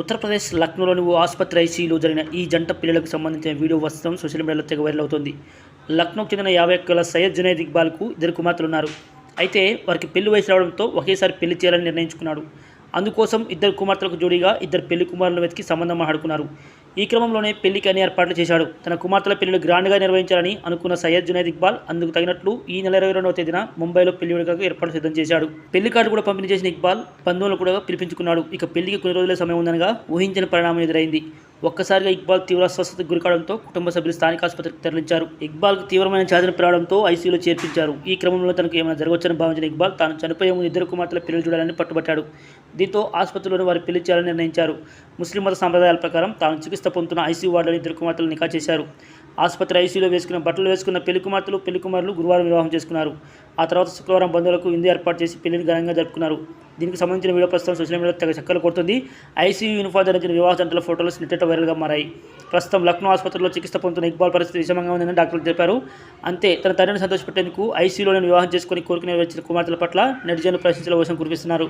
ఉత్తరప్రదేశ్ లక్నోలోని ఓ ఆసుపత్రి ఐసీయూలో జరిగిన ఈ జంట పిల్లలకు సంబంధించిన వీడియో వస్త్రం సోషల్ మీడియాలో తెగ వైరల్ అవుతోంది. లక్నోకు చెందిన యాభై ఒక్కల సయ్యద్ జునైద్ ఇక్బాల్కు ఇద్దరు కుమార్తెలు ఉన్నారు అయితే వారికి పెళ్ళి వయసు రావడంతో ఒకేసారి పెళ్ళి చేయాలని నిర్ణయించుకున్నాడు. అందుకోసం ఇద్దరు కుమార్తెలకు జోడీగా ఇద్దరు పెళ్ళి కుమారులను వెతికి సంబంధం ఆడుకున్నారు. ఈ క్రమంలోనే పెళ్ళికి అన్ని ఏర్పాట్లు చేశాడు. తన కుమార్తెల పెళ్ళిని గ్రాండ్గా నిర్వహించాలని అనుకున్న సయ్యద్ జునైద్ ఇక్బాల్ అందుకు తగినట్లు ఈ నెల ఇరవై రెండవ తేదీన ముంబైలో పెళ్ళి వేడుకకు ఏర్పాట్లు సిద్ధం చేశాడు. పెళ్ళి కార్డు కూడా పంపిణీ చేసిన ఇక్బాల్ బంధువులను కూడా పిలిపించుకున్నాడు. ఇక పెళ్ళికి కొన్ని రోజుల సమయం ఉందనగా ఊహించిన పరిణామం ఎదురైంది. ఒక్కసారిగా ఇక్బాల్ తీవ్ర అస్వస్థతకు గురికావడంతో కుటుంబ సభ్యులు స్థానిక ఆసుపత్రికి తరలించారు. ఇక్బాల్కు తీవ్రమైన ఛాతీని పెరగడంతో ఐసీయూలో చేర్పించారు. ఈ క్రమంలో తనకు ఏమైనా జరగవచ్చని భావించిన ఇక్బాల్ తాను చనిపోయే ముందు ఇద్దరు కుమార్తెల పిల్లలు చూడాలని పట్టుబట్టాడు. దీంతో ఆసుపత్రిలోని వారి పెళ్ళి చేయాలని నిర్ణయించారు. ముస్లిం మత సాంప్రదాయాల ప్రకారం తాను చికిత్స పొందుతున్న ఐసీయూ వార్డులో ఇద్దరు కుమార్తెలు నికా చేశారు. ఆసుపత్రి ఐసీలో వేసుకున్న బట్టలు వేసుకున్న పెళ్ళి కుమార్తెలు పెళ్ళి కుమారులు గురువారం వివాహం చేసుకున్నారు. ఆ తర్వాత శుక్రవారం బంధువులకు విందు ఏర్పాటు చేసి పెళ్ళిని ఘనంగా జరుపుకున్నారు. దీనికి సంబంధించిన వీడియో ప్రస్తుతం సోషల్ మీడియాలో తెగ చక్కలు కొడుతుంది. ఐసీయూ యూనిఫామ్ ధరించిన వివాహ జంటల ఫోటోలు నెట్టెట వైరల్గా మారాయి. ప్రస్తుతం లక్నో ఆసుపత్రిలో చికిత్స పొందుతున్న ఇక్బాల్ పరిస్థితి విషమంగా ఉందని డాక్టర్లు తెలిపారు. అంతే తన తండ్రిని సంతోషపెట్టేందుకు ఐసీయూలోనే వివాహం చేసుకుని కోరిక నెరవేర్చిన కుమార్తెల పట్ల నెటిజన్లు ప్రశ్నించల కోసం కురిపిస్తున్నారు.